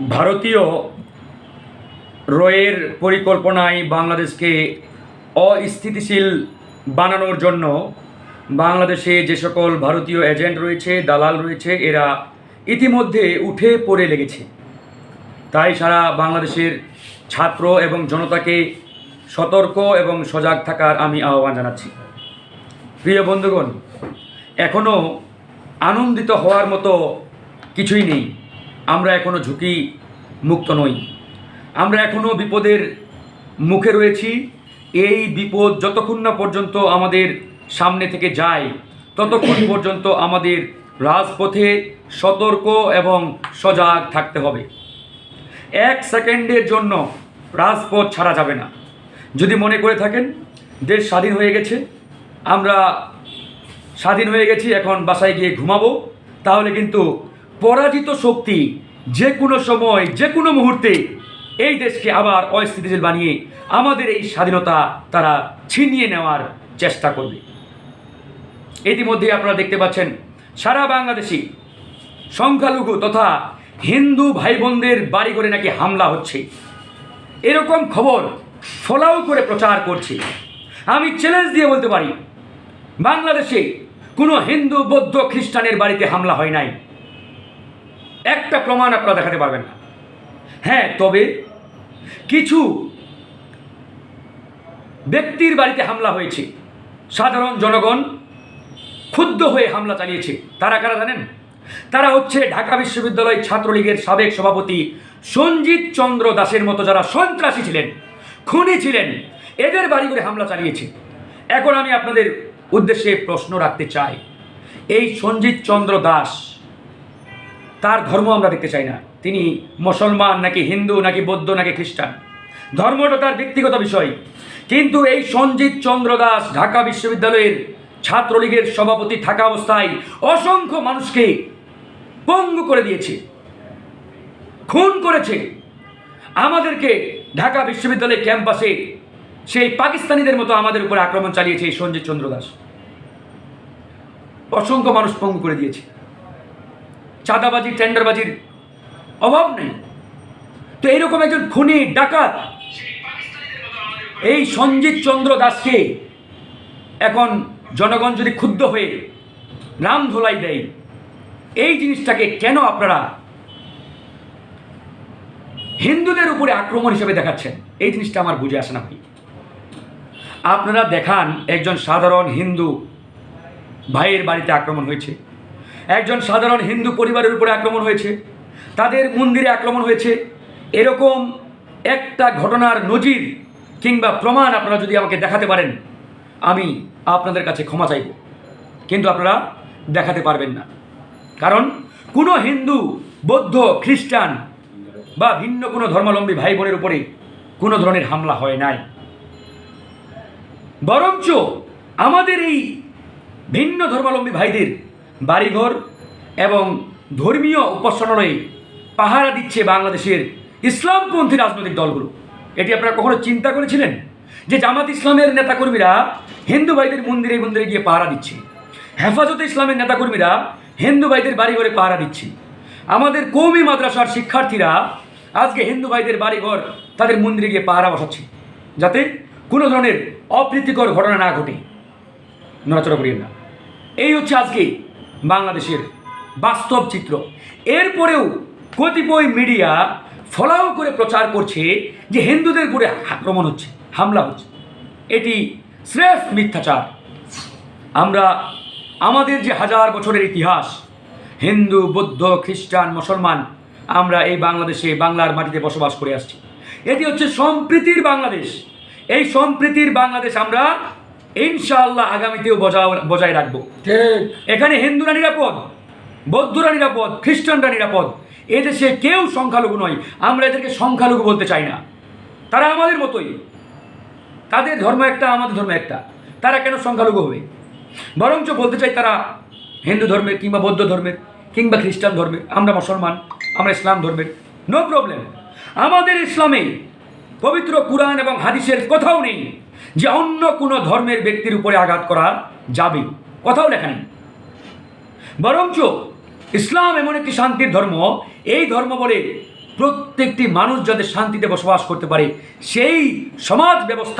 ভারতীয় রয়ের পরিকল্পনায় বাংলাদেশকে অস্থিতিশীল বানানোর জন্য বাংলাদেশে যে সকল ভারতীয় এজেন্ট রয়েছে, দালাল রয়েছে, এরা ইতিমধ্যে উঠে পড়ে লেগেছে। তাই সারা বাংলাদেশের ছাত্র এবং জনতাকে সতর্ক এবং সজাগ থাকার আমি আহ্বান জানাচ্ছি। প্রিয় বন্ধুগণ এখনও আনন্দিত হওয়ার মতো কিছুই নেই। আমরা এখনও ঝুঁকি মুক্ত নই। আমরা এখনও বিপদের মুখে রয়েছি। এই বিপদ যতক্ষণ না পর্যন্ত আমাদের সামনে থেকে যায়, ততক্ষণ পর্যন্ত আমাদের রাজপথে সতর্ক এবং সজাগ থাকতে হবে। এক সেকেন্ডের জন্য রাজপথ ছাড়া যাবে না। যদি মনে করে থাকেন, দেশ স্বাধীন হয়ে গেছে, আমরা স্বাধীন হয়ে গেছি, এখন বাসায় গিয়ে ঘুমাবো, তাহলে কিন্তু পরাজিত শক্তি যে কোনো সময়, যে কোনো মুহূর্তে এই দেশকে আবার অস্থিতিশীল বানিয়ে আমাদের এই স্বাধীনতা তারা ছিনিয়ে নেওয়ার চেষ্টা করবে। ইতিমধ্যে আপনারা দেখতে পাচ্ছেন, সারা বাংলাদেশি সংখ্যালঘু তথা হিন্দু ভাই বোনদের বাড়ি করে নাকি হামলা হচ্ছে। এরকম খবর ফলাও করে প্রচার করছে। আমি চ্যালেঞ্জ দিয়ে বলতে পারি, বাংলাদেশে কোনো হিন্দু, বৌদ্ধ, খ্রিস্টানের বাড়িতে হামলা হয় নাই। একটা প্রমাণ আপনারা দেখাতে পারবেন না। হ্যাঁ তবে কিছু ব্যক্তির বাড়িতে হামলা হয়েছে। সাধারণ জনগণ ক্ষুব্ধ হয়ে হামলা চালিয়েছে। তারা কারা জানেন? তারা হচ্ছে ঢাকা বিশ্ববিদ্যালয় ছাত্রলীগের সাবেক সভাপতি সঞ্জিত চন্দ্র দাসের মতো যারা সন্ত্রাসী ছিলেন, খুনি ছিলেন, এদের বাড়ি করে হামলা চালিয়েছে। এখন আমি আপনাদের উদ্দেশ্যে প্রশ্ন রাখতে চাই। এই সঞ্জিত চন্দ্র দাস তার ধর্ম আমরা দেখতে চাই না। তিনি মুসলমান, নাকি হিন্দু, নাকি বৌদ্ধ, নাকি খ্রিস্টান। ধর্মটা তার ব্যক্তিগত বিষয়। কিন্তু এই সঞ্জিত চন্দ্র দাস ঢাকা বিশ্ববিদ্যালয়ের ছাত্রলীগের সভাপতি থাকা অবস্থায় অসংখ্য মানুষকে পঙ্গু করে দিয়েছে, খুন করেছে। আমাদেরকে ঢাকা বিশ্ববিদ্যালয় ক্যাম্পাসে সেই পাকিস্তানিদের মতো আমাদের উপরে আক্রমণ চালিয়েছে এই সঞ্জিত চন্দ্র দাস। অসংখ্য মানুষ পঙ্গু করে দিয়েছে। চাঁদাবাজি, টেন্ডারবাজির অভাব নেই। তো এইরকম একজন খুনি, ডাকাত, এই সঞ্জিত চন্দ্র দাসকে এখন জনগণ যদি ক্ষুব্ধ হয়ে নাম ধোলাই দেয়, এই জিনিসটাকে কেন আপনারা হিন্দুদের উপরে আক্রমণ হিসেবে দেখাচ্ছেন? এই জিনিসটা আমার বুঝে আসে না ভাই। আপনারা দেখান, একজন সাধারণ হিন্দু ভাইয়ের বাড়িতে আক্রমণ হয়েছে। একজন সাধারণ হিন্দু পরিবারের উপরে আক্রমণ হয়েছে। তাদের মন্দিরে আক্রমণ হয়েছে। এরকম একটা ঘটনার নজির কিংবা প্রমাণ আপনারা যদি আমাকে দেখাতে পারেন, আমি আপনাদের কাছে ক্ষমা চাইব। কিন্তু আপনারা দেখাতে পারবেন না। কারণ কোনো হিন্দু, বৌদ্ধ, খ্রিস্টান বা ভিন্ন কোনো ধর্মাবলম্বী ভাই বোনের উপরে কোনো ধরনের হামলা হয় নাই। বরঞ্চ আমাদের এই ভিন্ন ধর্মাবলম্বী ভাইদের বাড়িঘর এবং ধর্মীয় উপাসনালয়ে পাহারা দিচ্ছে বাংলাদেশের ইসলামপন্থী রাজনৈতিক দলগুলো। এটি আপনারা কখনো চিন্তা করেছিলেন? যে জামাত ইসলামের নেতাকর্মীরা হিন্দু ভাইদের মন্দিরে মন্দিরে গিয়ে পাহারা দিচ্ছে। হেফাজতে ইসলামের নেতাকর্মীরা হিন্দু ভাইদের বাড়ি ঘরে পাহারা দিচ্ছে। আমাদের কৌমি মাদ্রাসার শিক্ষার্থীরা আজকে হিন্দু ভাইদের বাড়িঘর তাদের মন্দিরে গিয়ে পাহারা বসাচ্ছে। যাতে কোনো ধরনের অপ্রীতিকর ঘটনা না ঘটে। নড়াচড়া করিয়েন না। এই হচ্ছে আজকে বাংলাদেশের বাস্তব চিত্র। এরপরেও কতিপয় মিডিয়া ফলাও করে প্রচার করছে যে হিন্দুদের উপরে আক্রমণ হচ্ছে, হামলা হচ্ছে। এটি স্রেফ মিথ্যাচার। আমরা আমাদের যে হাজার বছরের ইতিহাস, হিন্দু, বৌদ্ধ, খ্রিস্টান, মুসলমান, আমরা এই বাংলাদেশে, বাংলার মাটিতে বসবাস করে আসছি। এটি হচ্ছে সম্প্রীতির বাংলাদেশ। এই সম্প্রীতির বাংলাদেশ আমরা ইনশাআল্লাহ আগামীতেও বজায় বজায় রাখব। ঠিক। এখানে হিন্দুরা নিরাপদ বৌদ্ধরা নিরাপদ খ্রিস্টানরা নিরাপদ। এদেশে কেউ সংখ্যালঘু নয়। আমরা এদেরকে সংখ্যালঘু বলতে চাই না। তারা আমাদের মতোই। তাদের ধর্ম একটা আমাদের ধর্ম একটা। তারা কেন সংখ্যালঘু হবে? বরঞ্চ বলতে চাই তারা হিন্দু ধর্মের কিংবা বৌদ্ধ ধর্মের কিংবা খ্রিস্টান ধর্মের। আমরা মুসলমান আমরা ইসলাম ধর্মের। নো প্রবলেম আমাদের ইসলামে পবিত্র কুরআন এবং হাদিসের কোথাও নেই। যে অন্য কোনো ধর্মের ব্যক্তির উপরে আঘাত করা যাবে। কথাও লেখা নেই। বরঞ্চ ইসলাম এমন একটি শান্তির ধর্ম, এই ধর্ম বলে প্রত্যেকটি মানুষ যাতে শান্তিতে বসবাস করতে পারে, সেই সমাজ ব্যবস্থা